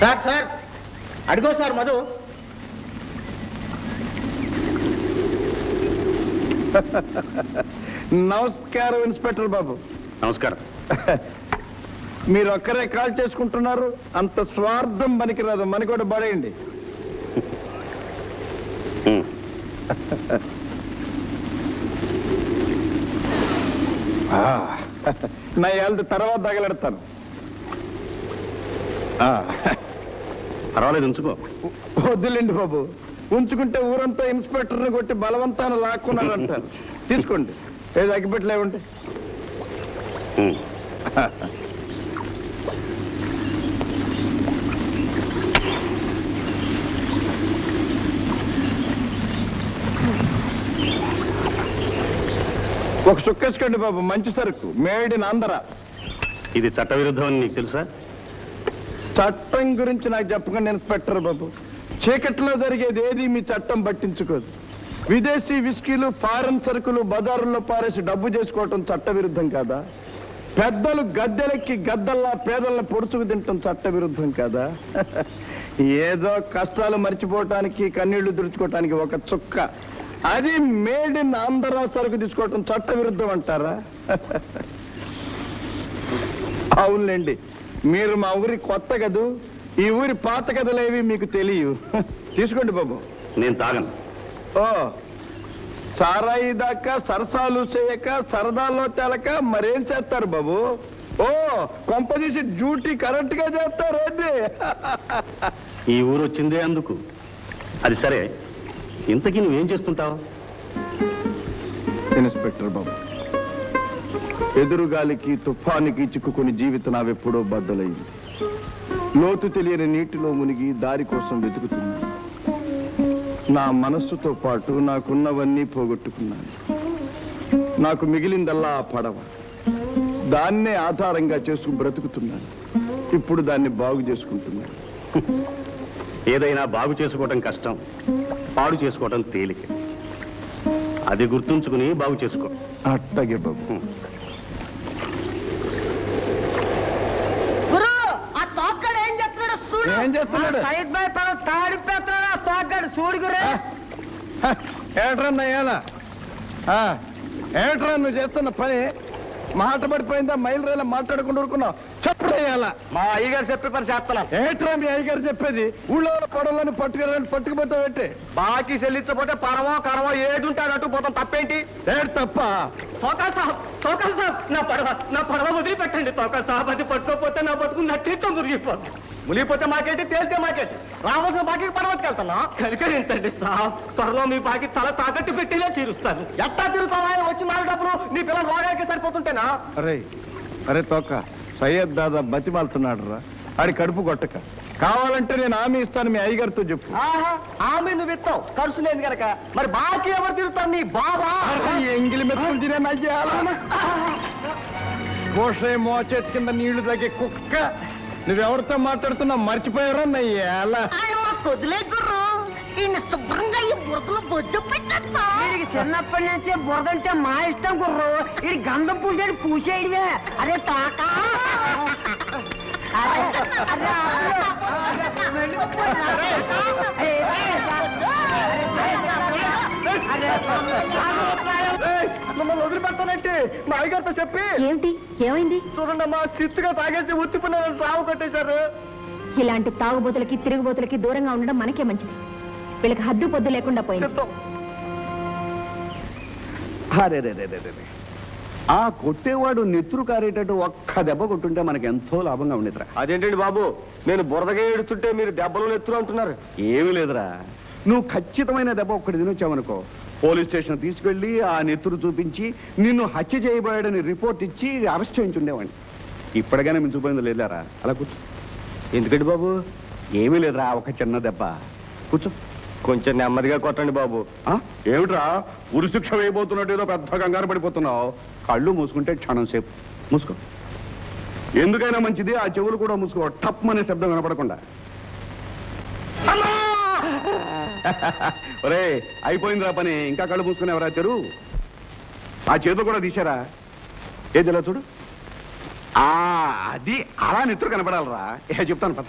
Sir sir. అడిగో sir Madhu. నమస్కారం inspector బాబు. నమస్కారం. మీరు ఒక్కరే కాల్ చేసుకుంటున్నారు అంత స్వార్థం పనికిరాదు మనకి కూడా పడేయండి. నా ఏళ్ళ తర్వాత తగలెడతాను. పర్వాలేదు ఉంచుకో. వద్దులేండి బాబు. ఉంచుకుంటే ఊరంతా ఇన్స్పెక్టర్ని కొట్టి బలవంతాన్ని లాక్కున్నారంటారు తీసుకోండి. ఏది అగ్గిపెట్టలేవండి. ఒక చుక్కేసుకోండి బాబు మంచి సరుకు. Made in Andhra. ఇది చట్టవిరుద్ధం అని నీకు తెలుసా? చట్టం గురించి నాకు చెప్పకండి ఇన్స్పెక్టర్ బాబు. చీకట్లో జరిగేది ఏది మీ చట్టం పట్టించుకోదు. విదేశీ విస్కీలు ఫారెన్ సరుకులు బజారుల్లో పారేసి డబ్బు చేసుకోవటం చట్ట విరుద్ధం కాదా? పెద్దలు గద్దెలెక్కి గద్దల్లా పేదల్ని పొడుచుకు తింటాం చట్ట విరుద్ధం కాదా? ఏదో కష్టాలు మర్చిపోవటానికి కన్నీళ్ళు దుడుచుకోవటానికి ఒక చుక్క. అది మేడ్ ఇన్ ఆంధ్ర సరుకు తీసుకోవటం చట్ట విరుద్ధం అంటారా? అవునులేండి. మీరు మా ఊరి కొత్త కదూ? ఈ ఊరి పాత కథలేవి మీకు తెలియవు తీసుకోండి బాబు. నేను తాగను. ఓ సారాయి దాకా సరసాలు చేయక సరదాల్లో తేలక మరేం చేస్తారు బాబు? ఓ కొంపదీసి డ్యూటీ కరెక్ట్గా చేస్తారు ఏంటి ఈ ఊరు వచ్చిందే అందుకు. అది సరే. ఇంతకీ నువ్వేం చేస్తుంటావు? ఇన్స్పెక్టర్ బాబు. ఎదురుగాలికి తుఫానికి చిక్కుకుని జీవితం నావెప్పుడో బద్దలైంది. లోతు తెలియని నీటిలో మునిగి దారి కోసం వెతుకుతుంది. నా మనస్సుతో పాటు నాకున్నవన్నీ పోగొట్టుకున్నాను. నాకు మిగిలిందల్లా ఆ పడవ. దాన్నే ఆధారంగా చేసుకుని బ్రతుకుతున్నాను. ఇప్పుడు దాన్ని బాగు చేసుకుంటున్నాను. ఏదైనా బాగు చేసుకోవటం కష్టం పాడు చేసుకోవటం తేలిక. అది గుర్తుంచుకుని బాగు చేసుకో. అట్టగే బాబు. గురు ఆ తోక్కడు ఏం చేస్తున్నాడు సైడ్ బై పడ తాడిపోతున్నాడు ఆ తోక్కడు చూడు గురు. ఏట్రా అయ్యాలా ఏట్రా నువ్వు చేస్తున్న పని? మాట పడిపోయిందా? మైలు రైలు మాట్లాడకుండా ఊరుకున్నావు? మా అయ్యగారు చెప్పే పని చేస్తున్నాం ఏట్రా మీ అయ్యగారు చెప్పేది? ఊళ్ళో పొడవలను పట్టుకెళ్ళని పట్టుకుపోతావు ఏంటి? బాకీ చెల్లించకపోతే పరమో కరమో ఏది ఉంటే పోతాం తప్పేంటి? ఏడు తప్ప? తోకా సాబ్ తోకా సాబ్. నా పడవ నా పడవ వదిలిపెట్టండి. తోకా సాబ్ అది పట్టుకోపోతే నా బతుకు నట్టితో మురిగిపోతుంది మునిగిపోతే మాకేంటి? తేలితే మాకేంటి? రావాల్సిన బాకీ పడవకి వెళ్తున్నా కనికరించండి సాబ్. త్వరలో మీ బాకీ తల తాకట్టు పెట్టిలే తీరుస్తాను. ఎట్టా తిరుగుతావా వచ్చి డబ్బులు నీ పిల్లలు రోగానికి సరిపోతుంటేనా? అరే అరే తోక సయ్యద్ దాదా బతిమాలుతున్నాడు రా ఆడి కడుపు కొట్టక. కావాలంటే నేను హామీ ఇస్తాను మీ అయ్యగారితో చెప్పు. ఆమె నువ్వు ఇస్తావు. ఖర్చు లేదు కనుక మరి బాకీ ఎవరు తిరుగుతారు నీ బాబా? ఎంగిలి కోసే మోచెట్టు కింద నీళ్ళు తగ్గే కుక్క. నువ్వెవరితో మాట్లాడుతున్నావు? మర్చిపోయారా నయ్యాలా ఆయన కొదిలే గుర్రు. ఈయన శుభ్రంగా ఈ బురదలో బొజ్జు వీడికి చిన్నప్పటి నుంచి బురదంటే మా ఇష్టం గుర్రు. ఇది గంధం పూసేది పూసేయడమే అరే తాక. మమ్మల్ని వదిలిపెట్టానంటే మా అయ్యగారితో చెప్పి. ఏమిటి? ఏమైంది? చూడండి మా సిత్తుగా తాగేసి ఉత్తిపోయిన సాగు కట్టేశారు. ఇలాంటి తాగుబోతులకి తిరుగుబోతులకి దూరంగా ఉండడం మనకే మంచిది. వీళ్ళకి హద్దు పొద్దు లేకుండా పోయింది. చెప్తాం అరే రే రే రే రే. ఆ కొట్టేవాడు నెత్తురు కారేటట్టు ఒక్క దెబ్బ కొట్టుంటే మనకి ఎంతో లాభంగా ఉండేదిరా. అదేంటండి బాబు? నేను బురదగా ఏడుస్తుంటే మీరు దెబ్బలు ఎత్తులు అంటున్నారు. ఏమీ లేదురా. నువ్వు ఖచ్చితమైన దెబ్బ ఒక్కటి తినొచ్చావనుకో. పోలీస్ స్టేషన్ తీసుకెళ్ళి ఆ నెత్తురు చూపించి నిన్ను హత్య చేయబోయాడని రిపోర్ట్ ఇచ్చి అరెస్ట్ చేయించుండేవాడిని. ఇప్పటికైనా మించిపోయింది లేదారా. అలా కూర్చో. ఎందుకండి బాబు? ఏమీ లేదురా ఒక చిన్న దెబ్బ. కూర్చో. కొంచెం నెమ్మదిగా కొట్టండి బాబు? ఏమిట్రా? ఉరి శిక్ష వేయబోతున్నట్టు ఏదో పెద్ద కంగారు పడిపోతున్నావు. కళ్ళు మూసుకుంటే క్షణం సేపు. మూసుకో. ఎందుకైనా మంచిది ఆ చెవులు కూడా మూసుకో. టప్ అనే శబ్దం వినపడకుండా. ఒరే అయిపోయిందిరా పని. ఇంకా కళ్ళు మూసుకుని ఎవరా తెరు? ఆ చేతులు కూడా తీశారా? ఏది ఇలా చూడు? ఆ అది అలా నెత్తురు కనపడాలరా. ఏ చెప్తాను పద.